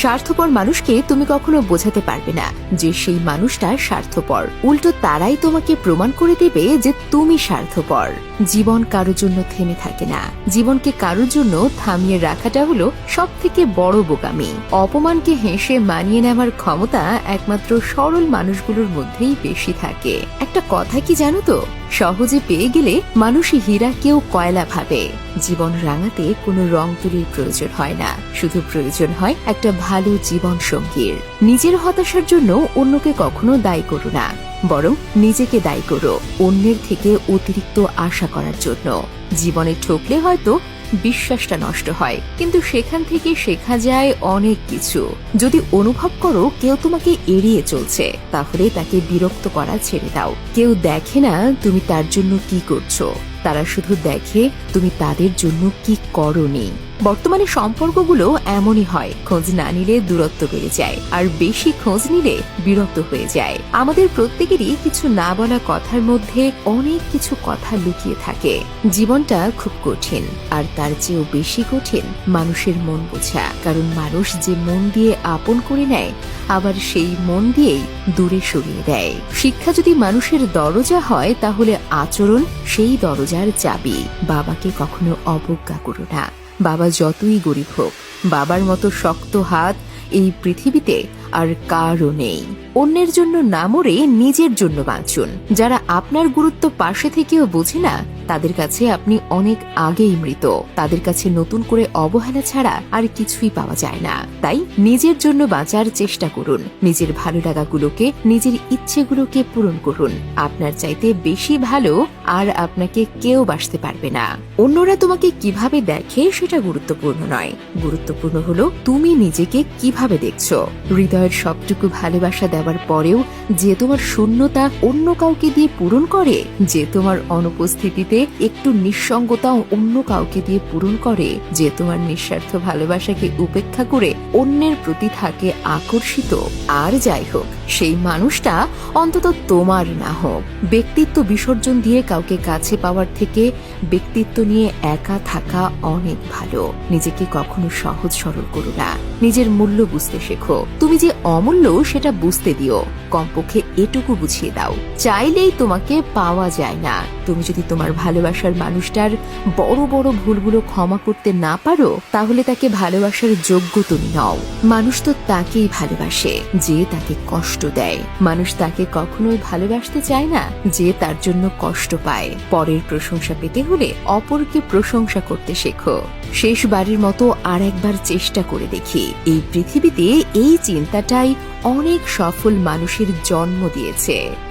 স্বার্থপর মানুষকে তুমি কখনো বোঝাতে পারবে না যে সেই মানুষটা স্বার্থপর। উল্টো তারাই তোমাকে প্রমাণ করে দেবে যে তুমি স্বার্থপর। জীবন কারোর জন্য থেমে থাকে না। জীবনকে কারোর জন্য থামিয়ে রাখাটা হলো সব থেকে বড় বোকামি। অপমানকে হেসে মানিয়ে নেওয়ার ক্ষমতা একমাত্র সরল মানুষগুলোর মধ্যেই বেশি থাকে। একটা কথা কি জানো তো? সহজে পেয়ে গেলে মানুষই হীরা কেউ কয়লা ভাবে। জীবন রাঙাতে কোনো রং তুলির প্রয়োজন হয় না। শুধু প্রয়োজন হয় একটা ভালো জীবন সঙ্গীর। নিজের হতাশার জন্য অন্যকে কখনো দায়ী করো না। বরং নিজেকে দায়ী করো অন্যের থেকে অতিরিক্ত আশা করার জন্য। জীবনে ঠকলে হয়তো বিশ্বাসটা নষ্ট হয়। কিন্তু সেখান থেকে শেখা যায় অনেক কিছু। যদি অনুভব করো কেউ তোমাকে এড়িয়ে চলছে, তাহলে তাকে বিরক্ত করা ছেড়ে দাও। কেউ দেখে না তুমি তার জন্য কি করছ। তারা শুধু দেখে তুমি তাদের জন্য কি করনি। বর্তমানে সম্পর্কগুলো এমনই হয়, খোঁজ না নিলে দূরত্ব বেড়ে যায়, আর বেশি খোঁজ নিলে বিরক্ত হয়ে যায়। আমাদের প্রত্যেকেরই কিছু না বলা কথার মধ্যে অনেক কিছু কথা লুকিয়ে থাকে। জীবনটা খুব কঠিন, আর তার চেয়েও বেশি কঠিন মানুষের মন বোঝা। কারণ মানুষ যে মন দিয়ে আপন করে নেয়, আবার সেই মন দিয়েই দূরে সরিয়ে দেয়। শিক্ষা যদি মানুষের দরজা হয়, তাহলে আচরণ সেই দরজার চাবি। বাবাকে কখনো অবজ্ঞা করো না। বাবা যতই গরিব হোক বাবার মতো শক্ত হাত এই পৃথিবীতে আর কারও নেই। অন্যের জন্য না মরে নিজের জন্য বাঁচুন। যারা আপনার গুরুত্ব পাশে থেকেও বোঝে না, তাদের কাছে আপনি অনেক আগেই মৃত। তাদের কাছে নতুন করে অবহেলা ছাড়া আর কিছুই পাওয়া যায় না। তাই নিজের জন্য বাঁচার চেষ্টা করুন। নিজের ভালো লাগাগুলোকে, নিজের ইচ্ছেগুলোকে পূরণ করুন। আপনার চাইতে বেশি ভালো আর আপনাকে কেউ বাসতে পারবে না। অন্যরা তোমাকে কীভাবে দেখে সেটা গুরুত্বপূর্ণ নয়। গুরুত্বপূর্ণ হলো তুমি নিজেকে কীভাবে দেখছ? হৃদয়ের সবটুকু ভালোবাসা দেওয়ার পরেও যে তোমার শূন্যতা অন্য কাউকে দিয়ে পূরণ করে, যে তোমার অনুপস্থিতিতে একটু নিঃসঙ্গতা অন্য কাউকে দিয়ে পূরণ করে, যে তোমার নিঃস্বার্থ ভালোবাসাকে উপেক্ষা করে অন্যের প্রতি থাকে আকর্ষিত। আর যাই হোক, সেই মানুষটা অন্তত তোমার না হোক। ব্যক্তিত্ব বিসর্জন দিয়ে কাউকে কাছে পাওয়ার থেকে ব্যক্তিত্ব নিয়ে একা থাকা অনেক ভালো। নিজেকে কখনো সহজ সরল করো না। নিজের মূল্য বুঝতে শেখো। তুমি যে অমূল্য, সেটা বুঝতে দিও। কমপক্ষে এটুকু বুঝিয়ে দাও। চাইলেই তোমাকে পাওয়া যায় না। তুমি যদি তোমার ভালোবাসার মানুষটার বড় বড় ভুলগুলো ক্ষমা করতে না পারো, তাহলে তাকে ভালোবাসার যোগ্য তুমি নও। মানুষ তো তাকেই ভালোবাসে, যে তাকে কষ্ট দেয়। মানুষ তাকে কখনোই ভালোবাসতে চায় না, যে তার জন্য কষ্ট পায়। পরের প্রশংসা পেতে হলে অপরকে প্রশংসা করতে শেখো। শেষবারের মতো আর একবার চেষ্টা করে দেখি। এই পৃথিবীতে এই চিন্তাটাই অনেক সফল মানুষের জন্ম দিয়েছে।